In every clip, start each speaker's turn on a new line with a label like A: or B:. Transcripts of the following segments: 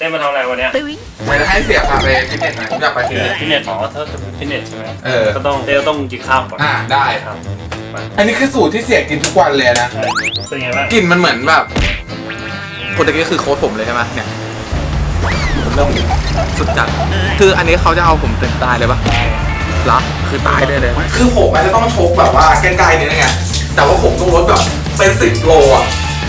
A: เต้นมาทำอะไรวันเนี้ย
B: ไม่ได้ให้เสียพาไปฟิตเนสหน่อยผมอยากไปฟิตเนส
A: ฟิตเนสอ๋อถ้าจะเป็นฟิตเนสใช่ไหม
B: เออ
A: ก็ต้องเต้ต้องกินข้าวก่อน
B: อ่าได้
A: ครับไป
B: อันนี้คือสูตรที่เสียกินทุกวันเลยนะ
A: ใช่เป็นไงบ้าง
B: กลิ่นมันเหมือนแบบคนตะกี้คือโค้ชผมเลยใช่ไหมเนี่ยเริ่มสุดจัดคืออันนี้เขาจะเอาผมถึงตายเลยปะเหรอคือตายได้เลย คือผมอาจจะต้องชกแบบว่าใกล้ๆนี่ไงแต่ว่าผมต้องลดแบบเป็นสิบโลอะ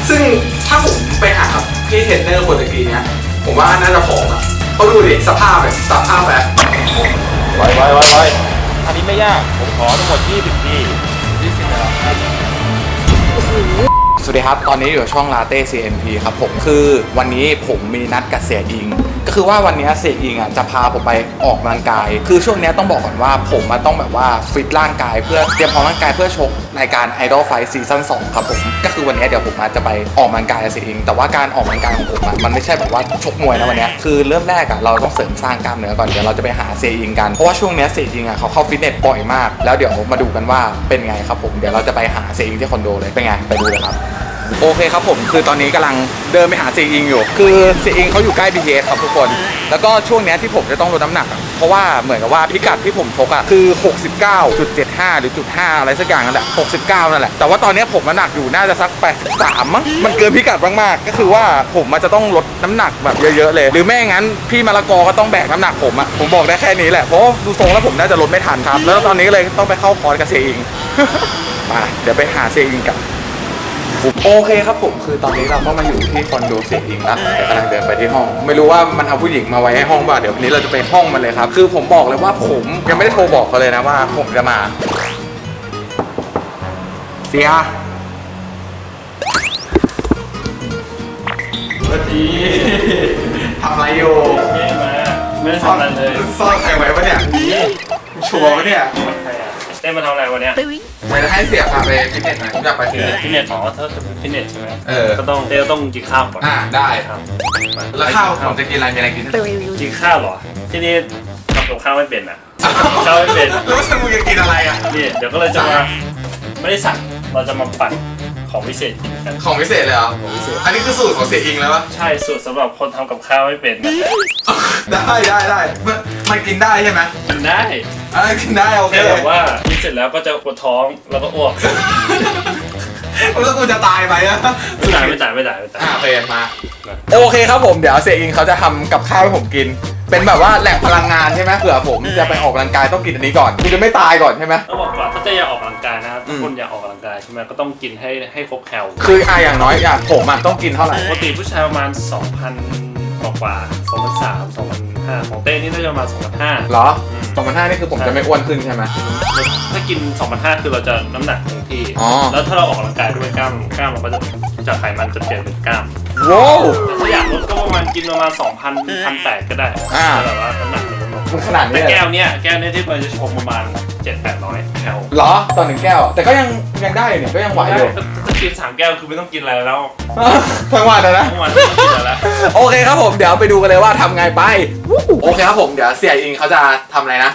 B: ซึ่งถ้าผมไปหาพี่เทรนเนอร์คนตะกี้เนี้ย ผมว่าน่าจะผอมอะเขาดูดิสภาพแบบสภาพแบบ
A: ไว้ไว้ไว้ไว้อันนี้ไม่ยาก ผมขอทั้งหมด 20 ที
B: สวัสดีครับ ตอนนี้อยู่กับช่องลาเต้ CNP ครับผมคือวันนี้ผมมีนัดกับเสียอิง ก็คือว่าวันนี้เสียอิงอะจะพาผมไปออกกำลังกาย คือช่วงนี้ต้องบอกก่อนว่าผมมาต้องแบบว่าฟิตร่างกายเพื่อเตรียมพร้อมร่างกายเพื่อชกรายการ Idol Fight ซีซั่น2ครับผม ก็คือวันนี้เดี๋ยวผมอาจะไปออกกำลังกายกับเสียอิง แต่ว่าการออกกำลังกายของผมอะมันไม่ใช่แบบว่าชกมวยนะวันนี้คือเริ่มแรกอะเราต้องเสริมสร้างกล้ามเนื้อก่อนเดี๋ยวเราจะไปหาเสียอิงกันเพราะว่าช่วงนี้เสียอิงอะเขาเข้าฟิตเนสบ่อยมาก แล้วเดี๋ยวมาดูกันว่าเป็นไงครับผมเดี๋ยวเราจะไปหาเสียอิงที่คอนโดเลยเป็นไงไปดูเลยครับ โอเคครับผมคือตอนนี้กำลังเดินไปหาเสีอิงอยู่ คือเสีอิงเขาอยู่ใกล้ BTS ครับทุกคน แล้วก็ช่วงนี้ที่ผมจะต้องลดน้ำหนัก เพราะว่าเหมือนกับว่าพิกัดที่ผมชกอะคือ 69.75 หรือจุด5อะไรสักอย่างนั่นแหละ69 นั่นแหละ แต่ว่าตอนนี้ผมน้ำหนักอยู่น่าจะสัก 83 มั้ง มันเกินพิกัดมากๆ ก็คือว่าผมมันจะต้องลดน้ำหนักแบบเยอะๆเลย หรือไม่งั้นพี่มะละกอก็ต้องแบกน้ำหนักผมอะผมบอกได้แค่นี้แหละ เพราะดูทรงแล้วผมน่าจะลดไม่ทันครับ แล้วตอนนี้เลยต้องไปเข้าคอร์สกับเสีอิงมาเดี๋ยวไปหาเสียอิงกัน โอเคครับผมคือตอนนี้เราก็มาอยู่ที่คอนโดเสียอิงแล้วเดี๋ยวกำลังเดินไปที่ห้อง ไม่รู้ว่ามันเอาผู้หญิงมาไว้ให้ห้องป่ะเดี๋ยววันนี้เราจะไปห้องมันเลยครับ คือผมบอกเลยว่าผมยังไม่ได้โทรบอกเขาเลยนะว่าผมจะมาเสีย
A: สวัสดี
B: ทำอะไรอยู่
A: เย้มาไม่ได้ทำอะไรเลย
B: ซ่อนใครไว้ปะเนี่ยชัวร์ปะเนี่ย
A: ใครอะเต้นมาทำอะไรวันเนี้ย
B: ไม่ได้ให้เสียพาไปฟิตเนสหน่อยผมอยากไปฟิตเนส
A: ฟิตเนสอ๋อถ้าจะเป็นฟิตเนสใช่ไหม
B: เออ
A: ก็ต้องเต้ต้องกินข้าวก่อน
B: อ่าได้
A: ครับไป
B: แล้วข้าวผมจะกินอะไรมีอะไรกิน
A: กินข้าวเหรอ ที่นี่ทำกับข้าวไม่เป็นอะทำกับข้าวไม่เป็น
B: แล้วฉันมึงจะกินอะไรอะ
A: นี่เดี๋ยวก็เลยจะมาไม่ได้สั่งเราจะมาปั่นของพิเศษกินกัน
B: ของพิเศษเลยเหรอ
A: ของพิเศษ
B: อันนี้คือสูตรของเสียอิงแล้วปะ
A: ใช่สูตรสำหรับคนทำกับข้าวไม่เป็นนะ
B: ได้ได้ได้มันมันกินได้ใช่ไหม
A: กินได้
B: อ่ากินได้โอเค
A: แค่แบบว่ากินเสร็จแล้วก็จะปวดท้องแล้วก็อ้วก
B: แล้วกูจะตายไปอะ
A: ไม่ตายไม่ตายไม่ตายไม่ตาย
B: อ่าโอเคมาโอเคครับผมเดี๋ยวเสียอิงเขาจะทำกับข้าวให้ผมกิน เป็นแบบว่าแหล่งพลังงานใช่ไหมเผื่อผมจะไปออกกำลังกายต้องกินอันนี้ก่อนกูจะไม่ตายก่อนใช่ไหม
A: ต้องบอกก่อนถ้าจะอยากออกกำลังกายนะครับ
B: อื
A: ถ้าม คนอยากออกกำลังกายใช่ไหมก็ต้องกินให้ให้ครบแคล
B: คืออะอย่างน้อยอย่างผมอะต้องกินเท่าไหร่
A: ปกติผู้ชายประมาณ 2,000กว่ากว่า2,300 2,500ของเต้นี่น่าจะประมาณ2,500
B: เหรอสองพันห้านี่คือผมจะไม่อ้วนขึ้นใช่ไหม
A: ถ้ากิน2,500คือเราจะน้ำหนักคงที่
B: อ๋อ
A: แล้วถ้าเราออกกำลังกายด้วยกล้ามกล้ามเราก็จะจากไขมันจะเปลี่ยนเป็นกล้าม
B: ว้าว
A: แต่ถ้าอยากลดก็ประมาณกินประมาณ2,000 1,800ก็ได้
B: อ่า
A: แต่ว่าน้ำหนักมันลดลง
B: มันขนาด
A: แต่
B: นี้เลย
A: แก้วเนี้ยแก้วเนี้ยที่เราจะชงประมาณ7-800แคล
B: เหรอตอนหนึ่งแก้ว แต่ก็ยังยังได้อยู่เนี่ยก็ยังไหวอยู่
A: ถ้า กินสามแก้วคือไม่ต้องกินอะไรแล้ว
B: ทั้งวันเลยนะ
A: ทั้งวันไม่ต้องกินอะไรแล้ว
B: โอเคครับผมเดี๋ยวไปดูกันเลยว่าทำไงไป โอเคครับผมเดี๋ยวเสียอิงเขาจะทำอะไรนะ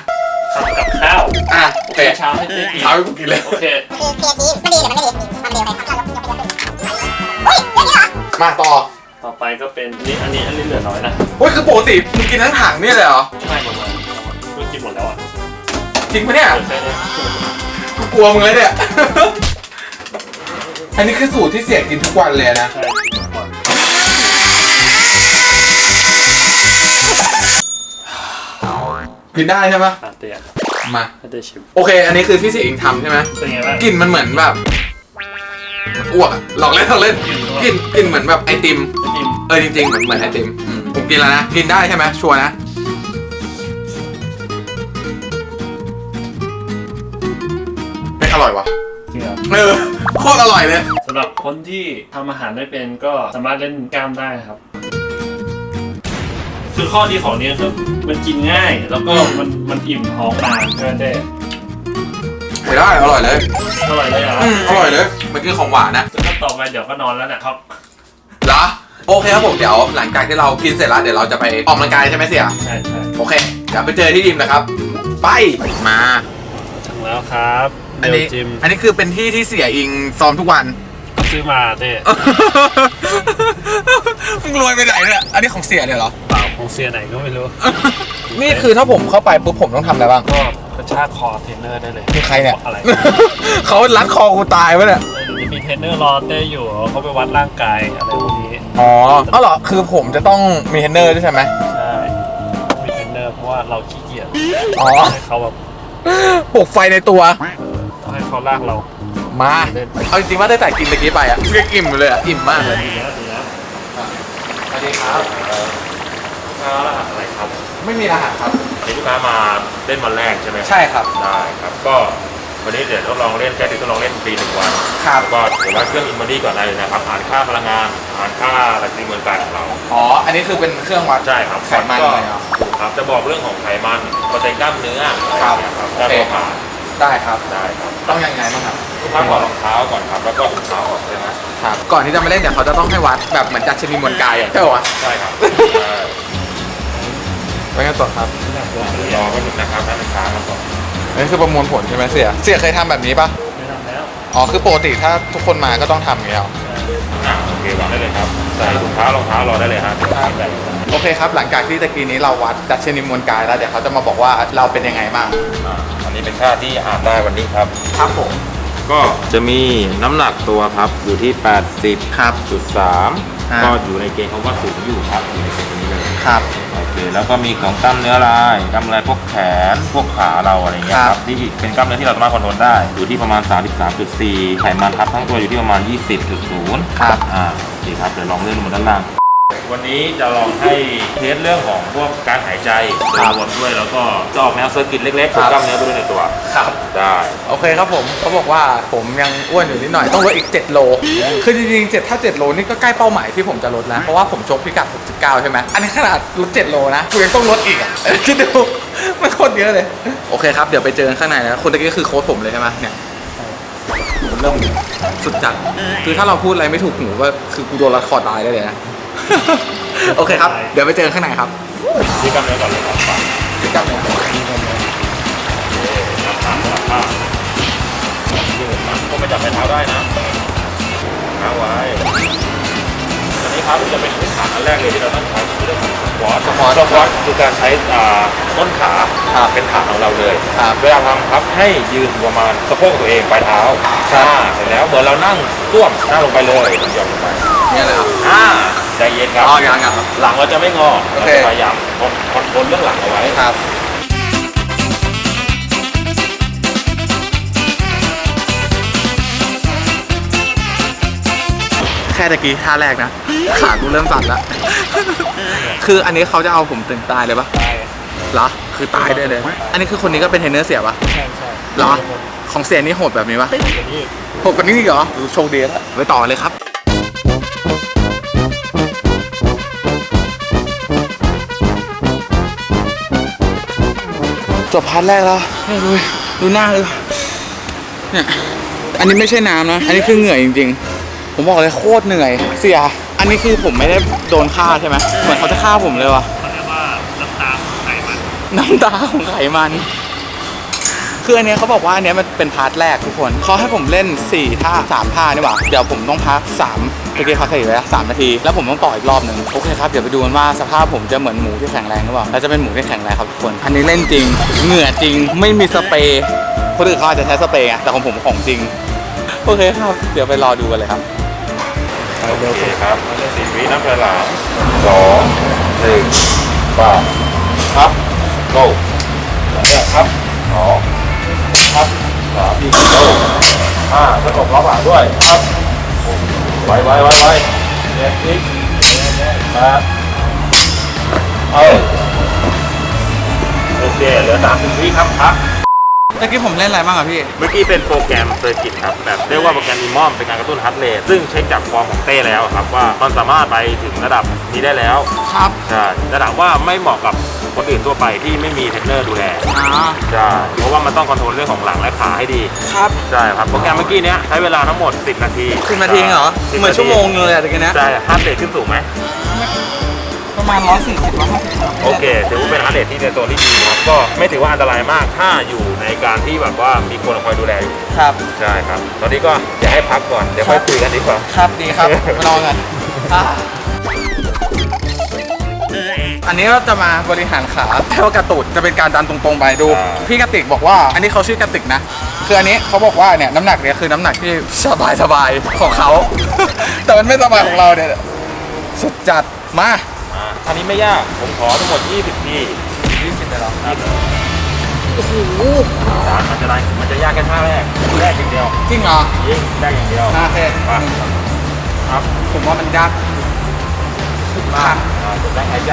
A: ทำกับข้าว
B: อะโอเค
A: เช้าให้เต้กิน
B: เช้าให้กูกินเลย
A: โอเค
C: คือเคทีมันดีหรือมันไม่ดีมันเร็วไปทำข้าวยกยกไปยกเฮ้ยเรื่องนี้เหรอ
B: มาต่อ
A: ต่อไปก็เป็นนี่อันนี้อันนี้เหลือน้อยนะ
B: เฮ้ยคือปกติมึงกินทั้งถังนี่เลยเหรอ
A: ใช่หมดเลยก็กินหมดแล้วอะ
B: จริงปะเนี่ย
A: เหลือแค่นี้
B: กูกลัวมึงเลยเนี่ย อันนี้คือสูตรที่เสียกินทุกวันเลยนะ
A: ใช่กินหมดก่อน
B: กินได้ใช่ไหม
A: อะเตี้ย
B: มา
A: ให้เต้ชิม
B: โอเค อันนี้คือที่เสียอิงทำใช่ไหม
A: เป็นไงบ้าง
B: กลิ่นมันเหมือนแบบอ้วกอะหลอกเล่นหลอกเล่นกลิ่นกลิ่นเหมือนแบบไอติม
A: ชิม
B: เออจริงๆเหมือนเหมือนไอติมอืมผมกินแล้วนะ กินได้ใช่ไหมชัวร์นะ ไม่อร่อยวะ
A: จริงเหรอ
B: เออโคตรอร่อยเลย
A: สำหรับคนที่ทำอาหารไม่เป็นก็สามารถเล่นกล้ามได้ครับ คือข้อดีของเนี้ยคือมันกินง่าย แล้วก็
B: อืม
A: มันมันอิ่มท้องนานใช่ไหมเต้
B: ใช้ได้อร่อยเลย
A: อร่อยเลยเหรอ
B: อืมอร่อยเลยมันคือของหวานนะ
A: ถ้าต่อไปเดี๋ยวก็นอนแล้วนะครับ
B: เหรอโอเคครับผมเดี๋ยวหลังจากที่เรากินเสร็จแล้วเดี๋ยวเราจะไปออกกำลังกายใช่ไหมเสี่ย
A: ใช่ใช่
B: โอเคเดี๋ยวไปเจอที่ยิมนะครับ ไปมา
A: ถึงแล้วครับ
B: อันนี้
A: เดี๋ยวจิม
B: อันนี้คือเป็นที่ที่เสียอิงซ้อมทุกวัน
A: ซื้อมาเต้
B: มึงรวยไปไหนเนี่ย อันนี้ของเสียเลยเหรอ
A: เปล่าของเสียไหนก็ไม่รู้
B: นี่คือถ้าผมเข้าไปปุ๊บผมต้องทำอะไรบ้าง
A: ก็กระชากคอเทรนเนอร์ได้เลย
B: คือใครเนี่ย
A: อะไร
B: เขารัดคอกูตายปะเนี่ย
A: จะมีเทรนเนอร์รอเต้อยู่เขาไปวัดร่างกายอะไรพวกนี้
B: อ๋ออ๋อเหรอ คือผมจะต้องมีเทรนเนอร์ด้วยใช่ไหม
A: ใช่มีเทรนเนอร์เพราะว่าเราขี้เกียจ
B: อ๋อ
A: ให้เขาแบบ
B: ปลุกไฟในตัว
A: ต้องให้ เขาลากเรา
B: มา เอาจริงๆว่าได้แต่กินตะกี้ไปอะยังอิ่มอยู่เลยอะ อิ่มมากเลย
A: ดีแล้วดีแล้ว
B: สวัสดีครับ
D: ค้ารหัสอะไรครับ
B: ไม่มีรหัสครับ
D: นี่ลูกค้ามาเล่นวันแรกใช่ไหม
B: ใช่ครับ
D: ได้ครับ ก็วันนี้เดี๋ยวทดลองเล่นแค่ทดลองเล่นฟรีหนึ่งวัน
B: ครับ
D: แล้วก็เดี๋ยววัดเครื่องอินบอดี้ก่อนได้เลยนะครับอ่านค่าพลังงานอ่านค่าแรงตีเหมือนกันของเรา
B: อ๋อ อันนี้คือเป็นเครื่องวัด
D: ใช่ครับ
B: ไขมัน
D: ก็
B: เลยเหรอ
D: ถูกครับจะบอกเรื่องของไขมันเปอร์เซ็นต์กล้ามเนื้ออะไรอย่างเงี้ยครับ
B: ครับ
D: ได้ตัวผ่าน
B: ได้ครับ
D: ได้ครับ
B: ต้องยังไงบ้างครับ
D: ลูกค้าถอดรองเท้าก่อนครับ แล้วก็ถุงเท้าออกใช่ไหม
B: ครับ ก่อนที่จะมาเล่นเดี๋ยวเขาจะต้องให้วัดแบบเหมือนจัดชนิดมวลกายอะใช่ปะ
D: ใช่ครับใช่
B: ไปกันต่อครับ
D: รอก็หนึ่งนะครับท่านลูกค้าครับผม
B: อันนี้คือประมวลผลใช่ไหมเสีย เสียเคยทำแบบนี้ปะ
A: ไม่ทำแล้ว
B: อ๋อ คือปกติถ้าทุกคนมาก็ต้องทำอย่างเงี้ยเหรอ
D: อะโอเควางได้เลยครับใส่ถุงเท้ารองเท้ารอได้เลยฮะเดี๋ยว
B: ครับ
D: ได้เลย
B: โอเคครับ หลังจากที่ตะกี้นี้เราวัดดัชนีมวลกายแล้วเดี๋ยวเขาจะมาบอกว่าเราเป็นยังไงบ้าง
D: อ่าอันนี้เป็นค่าที่อ่านได้วันนี้ครับ
B: ครับผม
D: ก็จะมีน้ำหนักตัวครับอยู่ที่ 80
B: ครับ
D: จุด
B: อ่า
D: 3ก็อยู่ในเกณฑ์เขาว่าสูงอยู่ครับอยู่ในเกณฑ์ตรงนี้เลย
B: ครับ
D: โอเคแล้วก็มีของกล้ามเนื้อลายกล้ามเนื้อพวกแขนพวกขาเราอะไรเงี้ย
B: ค
D: ค
B: รั
D: รับ บที่เป็นกล้ามเนื้อที่เราสามารถคอนโทรลได้อยู่ที่ประมาณ 33.4 ไขมันทับทั้งตัวอยู่ที่ประมาณ 20.0
B: ครับ
D: อ่าโอเคครับเดี๋ยวลองเลื่อนลงมาด้านล่าง วันนี้จะลองให้เทสเรื่องของพวกการหายใจโดยรวมด้วยแล้วก็จะออกแนวเซอร์กิตเล็กๆ
B: ครั
D: ตัว
B: บ
D: กล้ามเนื้อไปด้วยในตัว
B: ครับ
D: ได้
B: โอเคครับผมเขาบอกว่าผมยังอ้วนอยู่นิดหน่อยต้องลดอีก 7 โล คือจริงๆ7ถ้า 7 โลนี่ก็ใกล้เป้าหมายที่ผมจะลดแล้วเพราะว่าผมชกพิกัด 69 ใช่ไหมอันนี้ขนาดลด 7 โลนะกูยังต้องลดอีกอะคิดดูมันโคตรเยอะเลย โอเคครับเดี๋ยวไปเจอกันข้างในนะคนตะกี้คือโค้ชผมเลยใช่ไหมเนี่ยเริ่มสุดจัดคือถ้าเราพูดอะไรไม่ถูกหูก็คือกูโดนรัดคอตายได้เลยนะ โอเคครับ เดี๋ยวไปเจอข้างในครับ
D: ที่กล้ามเนื้อก่อนเลยครับฝั่ง
B: พิกัดเนี่ย
D: นับขาลับข้ายืดนก็ไม่จับไปเท้าได้นะเท้าไว้อันนี้ครับจะเป็นพื้นฐานอันแรกเลยที่เราต้องใช้คือเรื่องของสควอต
B: สควอต
D: สควอตคือการใช้อ่าต้นขาเป็นฐานของเราเลย
B: ครับ
D: เวลาทำครับให้ยืนประมาณสะโพกตัวเองปลายเท้า
B: ครับ
D: เสร็จแล้วเหมือนเรานั่งต้วมนั่งลงไปเลยหย่อนลงไป
B: นี่เลยครับ
D: อ่า ใจเย็นครับ
B: อ๋อยังครับ
D: หลังเราจะไม่งอ
B: โอ
D: เรา
B: เค
D: จะพยายามคอนคอนโทรลเรื่องหลังเอาไว้
B: ครับแค่ตะกี้ท่าแรกนะ ขากูเริ่มสั่นละคืออันนี้เขาจะเอาผมตึงตายเลยปะ
A: ได้
B: เหรอ คือตายได้เลย อันนี้คือคนนี้ก็เป็นเทรนเนอร์เสียปะ
A: ใช่ใช่
B: เหรอ ของเสียนี่โหดแบบนี้ปะ
A: เดี๋ยวนี้
B: โหดกว่านี้อีกเหรอดูโชคดีแล้วไปต่อเลยครับ จบพาร์ทแรกแล้วเนี่ยดูดิดูหน้าเลยเนี่ยอันนี้ไม่ใช่น้ำนะ อันนี้คือเหงื่อจริงๆ ผมบอกเลยโคตรเหนื่อย เสีย อันนี้คือผมไม่ได้โดนฆ่าใช่ไหมเหมือนเขาจะฆ่าผมเลยว่ะ
A: เขาเรียกว่าน้ำตาไขมัน
B: น้ำตาของไขมัน คืออันเนี้ยเขาบอกว่าอันเนี้ยมันเป็นพาร์ทแรกทุกคนเขาให้ผมเล่น4ท่า3ท่านี่หว่าเดี๋ยวผมต้องพัก3เมื่อกี้พักกี่ไปแล้ว3นาที แล้วผมต้องต่ออีกรอบหนึ่งโอเคครับเดี๋ยวไปดูกันว่าสภาพผมจะเหมือนหมูที่แข็งแรงหรือเปล่าแล้วจะเป็นหมูที่แข็งแรงครับทุกคนอันนี้เล่นจริง เหงื่อจริงไม่มีสเปรย์คนอื่นเขาอาจจะใช้สเปรย์ไงแต่ของผมของจริงโอเคครับ เดี๋ยวไปรอดูกันเลยครับ
D: โอเคครับสิบวินับถอยหลังสองหนึ่งปาครับ go เนี่ยครับสองครับ สามอีก go ห้าสะกบล้อหลังด้วยครับไวไวไวไวเจ็ดสิบแปดเอ้ยโอเคเหลือสามสิบวิครับพัก
B: เมื่อกี้ผมเล่นอะไรบ้างอะพี่
D: เมื่อกี้เป็นโปรแกรมเซอร์กิตครับแบบเรียกว่าโปรแกรมอีมอมเป็นการกระตุ้นฮัร์ทเรทซึ่งเช็คจากฟอร์มของเต้แล้วครับว่ามันสามารถไปถึงระดับนี้ได้แล้ว
B: ครับ
D: ใช่แต่ถามว่าไม่เหมาะกับ คนอื่นทั่วไปที่ไม่มีเทรนเนอร์ดูแล
B: อ่า
D: ใช่เพราะว่ามันต้องคอนโทรลเรื่องของหลังและขาให้ดี
B: ครับ
D: ใช่ครับโปรแกรมเมื่อกี้เนี้ยใช้เวลาทั้งหมด 10 นาที
B: สิบนาทีเองเหรอ
D: 10
B: เหมือนชั่วโมงนึงเลยอะตะกี้เนี้ย
D: ใช่ฮัร์ทเรทขึ้นสูงไหม
B: ประมาณร้อยสี่สิบร้อยห้าสิบ
D: โอเคถือว่าเป็นฮัร์ทเรทที่ในโซนที่ดีครับก็ไม่ถือว่าอันตรายมากถ้าอยู่ในการที่แบบว่ามีคนคอยดูแลอยู่
B: ครับ
D: ใช่ครับ ตอนนี้ก็แจกยวให้พักก่อนเดี๋ยวค่อยคุยกันดีกว่า
B: ครับดีครับ มานอนกันอะ อันนี้เราจะมาบริหารขาแค่ว่ากระตุดจะเป็นการดันตรงๆไปดู
D: อ่า
B: พี่กระติกบอกว่า อันนี้เขาชื่อกระติกนะ คืออันนี้เขาบอกว่าเนี่ยน้ำหนักเนี่ยคือน้ำหนักที่สบายสบายๆของเขา แต่มันไม่สบายของเราเนี่ยสุดจัดมา
D: อ่าอันนี้ไม่ยากผมขอทั้งหมด 20 ที
B: 20เลยเหรอ
D: โอ้โหมันจะได้มันจะยากแค่ท่าแรกแรกอย่างเดียว
B: จริงเหรอ
D: ยิงแรกอย่างเดียว
B: โอเค
D: มาครับ
B: ผมว่ามันยาก
D: มาอ่าจุดแรงหายใจ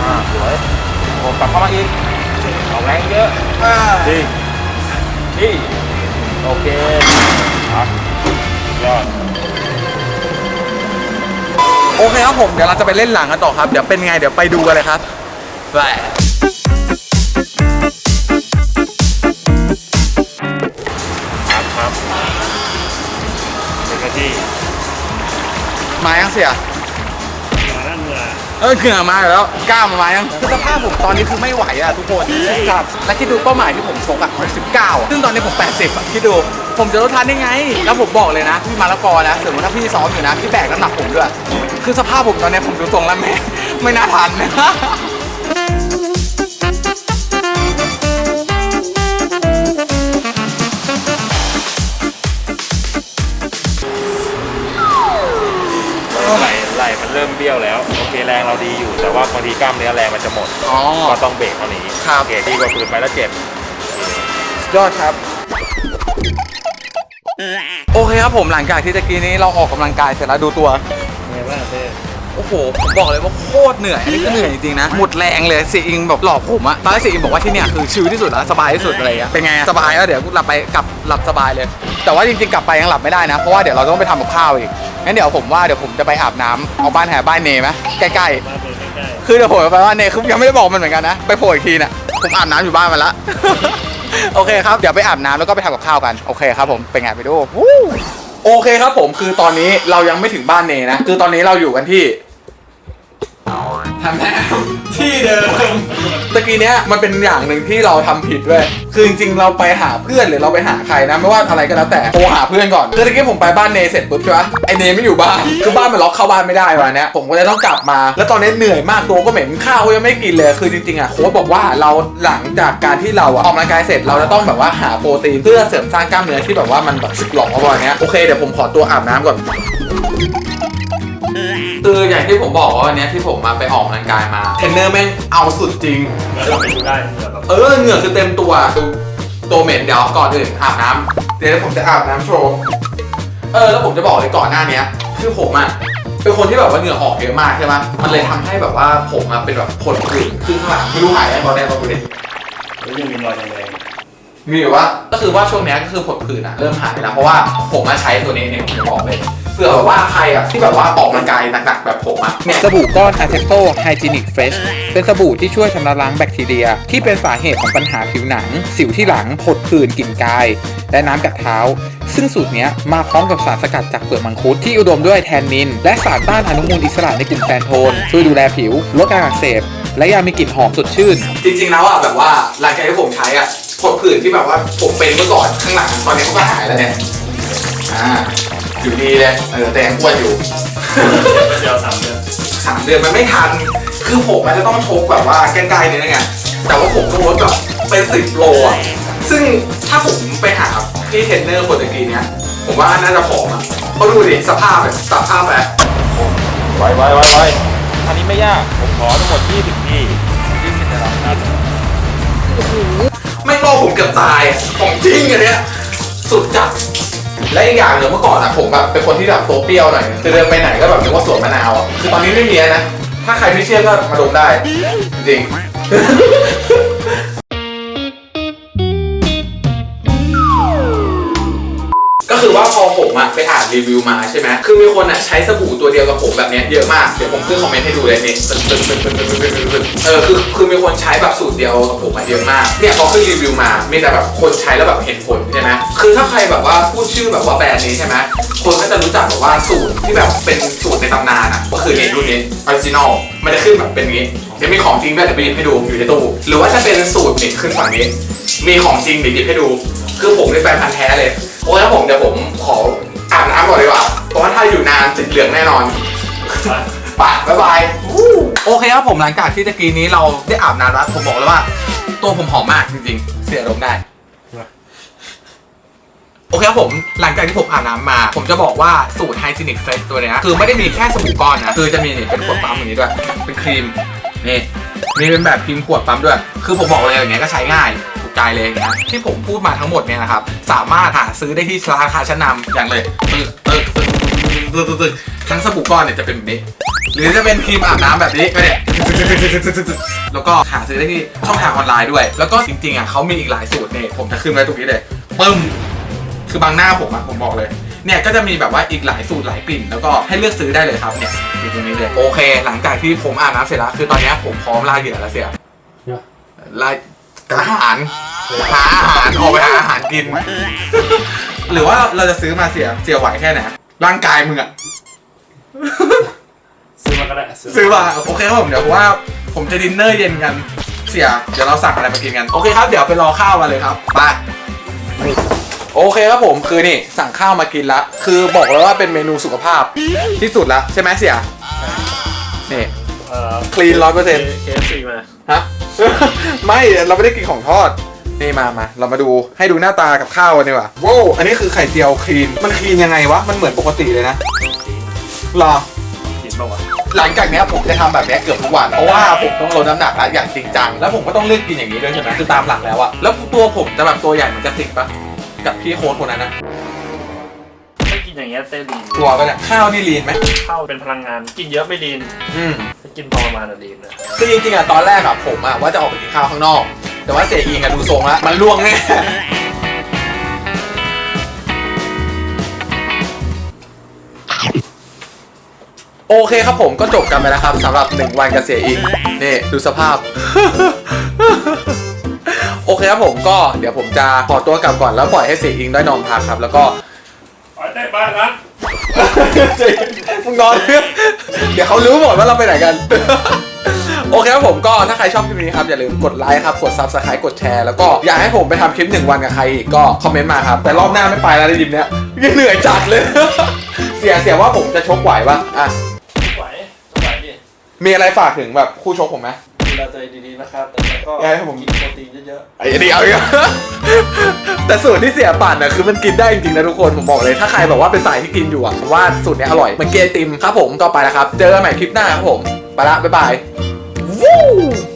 D: อ่าสวยผมกลับเข้ามาอีกเอาแรงเยอะดีดีโอเคครับยอด
B: โอเคครับผมเดี๋ยวเราจะไปเล่นหลังกันต่อครับ เดี๋ยวเป็นไงเดี๋ยวไปดูกันเลยครับไป มายังเสีย
A: มาด้านเมือ
B: เออเหงื่อมาอยู่แล้วกล้ามามายังคือสภาพผมตอนนี้คือไม่ไหวอะทุกคนครับและคิดดูเป้าหมายที่ผมชกอะมัน19อะซึ่งตอนนี้ผม 80อะคิดดู ผมจะลดทันได้ไง แล้วผมบอกเลยนะพี่มาละกอนะสมมติถ้าพี่ซ้อมอยู่นะพี่แบกน้ำหนักผมด้วย คือสภาพผมตอนนี้ผมดูทรงแล้วไม่ไม่น่าทันนะ
D: ดีอยู่ แต่ว่าบางทีกล้ามเนื้อแรงมันจะหมด
B: อ๋อ
D: ก็ต้องเบรกเท่านี้
B: ครับ
D: โอเคดีกว่าฝืนไปแล้วเจ็บ
B: ยอดครับ โอเคครับผมหลังจากที่ตะกี้นี้เราออกกำลังกายเสร็จแล้วดูตัว
A: ไงบ้างเต้
B: โอ้โหผมบอกเลยว่าโคตรเหนื่อยอันนี้คือเหนื่อยจริงๆนะหมดแรงเลยเสียอิงแบบหลอกผมอะตอนแรกเสียอิงบอกว่าที่เนี่ยคือชิลที่สุดแล้วสบายที่สุดอะไรอะเป็นไงอะสบายแล้วเดี๋ยวกูหลับไปกลับหลับสบายเลย แต่ว่าจริงๆกลับไปยังหลับไม่ได้นะเพราะว่าเดี๋ยวเราต้องไปทำกับข้าวอีกงั้นเดี๋ยวผมว่าเดี๋ยวผมจะไปอาบน้ำเอาบ้านแห่บ้านเนไหมใกล้ๆ คือเดี๋ยวผมจะไปบ้านเนคือยังไม่ได้บอกมันเหมือนกันนะ ไปโผล่อีกทีน่ะผมอาบน้ำอยู่บ้านมาละ โอเคครับ เดี๋ยวไปอาบน้ำแล้วก็ไปทำกับข้าวกัน โอเคครับผมเป็นไงไปดูวู้โอเคครับผมคือตอนนี้เรายังไม่ถึงบ้านเนนะ คือตอนนี้เราอยู่กันที่ ทำแม่ที่เดิมตะกี้เนี้ยมันเป็นอย่างหนึ่งที่เราทำผิดด้วยคือจริงๆเราไปหาเพื่อนหรือเราไปหาใครนะไม่ว่าอะไรก็แล้วแต่โทรหาเพื่อนก่อนคือตะกี้ผมไปบ้านเนเสร็จปุ๊บใช่ปะไอเนไม่อยู่บ้านคือบ้านมันล็อกเข้าบ้านไม่ได้วันเนี้ยผมก็เลยต้องกลับมา แล้วตอนนี้เหนื่อยมากตัวก็เหม็นข้าวก็ยังไม่กินเลยคือจริงๆอะโค้ชบอกว่าเราหลังจากการที่เราอะออกกำลังกายเสร็จเราจะต้องแบบว่าหาโปรตีนเพื่อเสริมสร้างกล้ามเนื้อที่แบบว่ามันแบบสึกหลอกประมาณเนี้ยโอเคเดี๋ยวผมขอตัวอาบน้ำก่อน คืออย่างที่ผมบอกว่าวันเนี้ยที่ผมมาไปออกกำลังกายมา เทรนเนอร์แม่งเอาสุดจริง
A: ๆแล้วเราไปดูได้เหงื่อแบบ
B: เออเหงื่อคือเต็มตัวดูตัวเหม็นเดี๋ยวก่อนอื่นอาบน้ำเดี๋ยวผมจะอาบน้ำโชว์เออแล้วผมจะบอกเลยก่อนหน้าเนี้ย คือผมอะเป็นคนที่แบบว่าเหงื่อออกเยอะมากใช่ไหมมันเลยทำให้แบบว่าผมอะเป็นแบบผดผื่นขึ้นข้างหลังไม่รู้หายยังตอนแรกตอนกูเด็ก
A: แล้วยังมีรอยแดง
B: มีอยู่ว่าก็คือว่าช่วงเนี้ยก็คือผดผื่นอะเริ่มหายแล้วเพราะว่าผมมาใช้ตัวนี้เนี่ยผมบอกเลยเผื่อแบบว่าใครอะที่แบบว่าออกกำลังกายหนักๆแบบผมอะเนี่ย
E: สบู่ก้อน a าเ e โ o Hygienic Fresh เป็นสบู่ที่ช่วยชำระล้างแบคทีเรีย ที่เป็นสาเหตุของปัญหาผิวหนัง สิวที่หลังผดผื่นกลิ่นกาย และน้ำกัดเท้า ซึ่งสูตรเนี้ยมาพร้อมกับสารสกัดจากเปลือกมังคุดที่อุดมด้วยแทนนิน และสารต้านอนุมูลอิสระในกลุ่มแฟนโทน ช่วยดูแลผิวลดการอักเสบและยังมีกลิ่นหอมสดชื่น
B: จริงๆแล้วอะแบบว่าหลังจากที่ผมใช้อะ ผดผื่นที่แบบว่าผมเป็นเมื่อก่อนข้างหลังตอนนี้เขาก็หายแล้วเนี่ยอ่าอยู่ดีเลยเออแต่ยังอ้วนอยู่
A: เดียวสามเดือน
B: สามเดือนมันไม่ทัน คือผมมันจะต้องชกแบบว่าใกล้ๆนี่นะไงแต่ว่าผมต้องลดแบบเป็นสิบโลอะซึ่งถ้าผมไปหาที่เทรนเนอร์คนตะกี้เนี้ยผมว่าน่าจะผอมอะเขาะดูดิสภาพแบบสภาพแบบ
D: ไว้ไว้ไว้ไว้อันนี้ไม่ยาก ผมขอทั้งหมด 20 ที
B: ยี่สิบเลยหรอ ไม่รอผมเกือบตายอะของจริงอันเนี้ยสุดจัดและอีกอย่างหนึ่งเมื่อก่อนอะผมแบบเป็นคนที่แบบตัวเปรี้ยวหน่อยคือเดินไปไหนก็แบบนึกว่าสวนมะนาวอะคือตอนนี้ไม่มีแล้วนะ ถ้าใครไม่เชื่อก็มาดมได้ จริง รีวิวมาใช่ไหมคือมีคนอะใช้สบู่ตัวเดียวกับผมแบบเนี้ยเยอะมากเดี๋ยวผมขึ้นคอมเมนต์ให้ดูเลยนี่ยเออคือคือมีคนใช้แบบสูตรเดียวกับผมมาเยอะมากเนี่ยเขาขึ้นรีวิวมามีแต่แบบคนใช้แล้วแบบเห็นผลใช่ไหมคือถ้าใครแบบว่าพูดชื่อแบบว่าแบรนด์นี้ใช่ไหมคนก็จะรู้จักแบบว่าสูตรที่แบบเป็นสูตรในตำนานอะก็คือเนี่ยรุ่นนี้ออริจินอลมันจะขึ้นแบบเป็นงนี้จะมีของจริงด้วยเดี๋ยวไปหยิบให้ดูอยู่ในตู้หรือว่าจะเป็นสูตรหนิดขึ้นฝั่งนี้ มีของจริงเดี๋หยิบให้ดู คือผมเป็นแฟนพันธ์แท้เลยโอ้แล้วผมเดี๋ยวผมขอ อาบน้ำก่อนดีกว่าเพราะว่าถ้าอยู่นานติดเหลืองแน่นอนไปบ๊ายบายโอเคครับผมหลังจากที่ตะกี้นี้เราได้อาบน้ำแล้วผมบอกเลยว่า ตัวผมหอมมากจริงๆ เสียลมณ์ได้ โอเคครับผมหลังจากที่ผมอาบน้ำมา ผมจะบอกว่าสูตร Hygienic Fresh ตัวเนี้ยคือไม่ได้มีแค่สบู่ก้อนนะ คือจะมีนี่เป็นขวดปั๊มอย่างนี้ด้วย เป็นครีม นี่มีเป็นแบบครีมขวดปั๊มด้วย คือผมบอกเลยอย่างเงี้ยก็ใช้ง่ายถูก ใจเลยอย่างเงี้ยที่ผมพูดมาทั้งหมดเนี่ยนะครับ สามารถหาซื้อได้ที่ราคาชั้นนำอย่างเลยทั้งสบู่ก้อนเนี่ยจะเป็นแบบนี้หรือจะเป็นครีมอาบน้ำแบบนี้ก็เนี่ยแล้วก็หาซื้อได้ที่ช่องทางออนไลน์ด้วย แล้วก็จริงๆอะเขามีอีกหลายสูตรเนี่ยผมจะขึ้นไว้ตรงนี้เลยปึ้มคือบางหน้าผมอะผมบอกเลยเนี่ยก็จะมีแบบว่าอีกหลายสูตรหลายกลิ่น แล้วก็ให้เลือกซื้อได้เลยครับเนี่ยอยู่ตรงนี้เลยโอเค หลังจากที่ผมอาบน้ำเสร็จแล้วคือตอนนี้ผมพร้อมล่าเหยื่อแล้วเสียล่า อาหารหาอาหารออกไปหาอาหารกิน หรือว่าเราจะซื้อมาเสียเสียไหวแค่ไหนร่างกายมึงอะ
A: ซื้อมาก็ได้
B: ซื้อมาโอเคครับผมเดี๋ยวว่าผมจะดินเนอร์เย็นกัน เสียเดี๋ยวเราสั่งอะไรมากินกันโอเคครับเดี๋ยวไปรอข้าวกันเลยครับไปโอเคครับผมคือนี่สั่งข้าวมากินละคือบอกเลยว่าเป็นเมนูสุขภาพที่สุดละใช่ไหมเสียนี่
A: เอ่อ
B: คลีนร้อยเปอร์เซ็นต์
A: เคฟซีมา
B: ฮะ ไม่เราไม่ได้กินของทอด นี่มามาเรามาดูให้ดูหน้าตากับข้าวกันดีกว่าว้าวอันนี้คือไข่เจียวคลีน มันคลีนยังไงวะ มันเหมือนปกติเลยนะหรอ
A: กินบ้างวะ
B: หลังจากเนี้ยผมจะทำแบบเนี้ยเกือบทุกวัน เพราะว่าผมต้องลดน้ำหนักแล้วอย่างจริงจัง แล้วผมก็ต้องเลือกกินอย่างนี้ด้วยใช่ไหมคือตามหลักแล้วอะแล้วตัวผมจะแบบตัวใหญ่เหมือนกระติกปะกับพี่โค้ดคนนั้นนะ
A: ถ้ากิน อย่างเงี้ยเต้ลีน
B: ตัวก็เนี่ยข้าวนี่ลีนไหม
A: ข้าวเป็นพลังงานกินเยอะไม่ลีน
B: อืม
A: ถ้ากินพอประมาณอะลีนนะ
B: คือจริงๆอะตอนแรกอะผมอะว่าจะออกไปกินข้าวข้างนอก แต่ว่าเสียอิงอะดูทรงแล้วมันล่วงแน่โอเคครับผมก็จบกันไปแล้วครับสำหรับ1วันกับเสียอิงนี่ดูสภาพ โอเคครับผมก็เดี๋ยวผมจะขอตัวกลับก่อนแล้วปล่อยให้เสียอิงได้นอนพักครับ แล้วก็
A: ไปได้ บ้านนะ
B: มึงนอนเดี๋ยวเขารู้หมดว่าเราไปไหนกัน โอเคครับผมก็ถ้าใครชอบคลิปนี้ครับ อย่าลืมกดไลค์ครับ กด subscribe กดแชร์ แล้วก็อยากให้ผมไปทำคลิปหนึ่งวันกับใครอีกก็คอมเมนต์มาครับ แต่รอบหน้าไม่ไปแล้วในยิมเนี้ยเหนื่อยจัดเลย เสียเสียว่าผมจะชกไหวปะอะ
A: ไหวไหวดิ
B: มีอะไรฝากถึงแบบคู่ชกผมไหม
A: ดูแลตัวเองดีๆนะครับ แต่ก็
B: อยากให้ผม
A: กินโปรตีนเยอะ
B: ไอ้เดียวอีกแต่สูตรที่เสียปั่นนะคือมันกินได้จริงๆนะทุกคนผมบอกเลยถ้าใครแบบว่าเป็นสายที่กินอยู่อะผมว่าสูตรเนี้ยอร่อยเหมือนเกยร์ไอติมครับผมก็ไปแล้วครับ เจอกันใหม่คลิปหน้าครับผมไปละบ๊ายบายวู้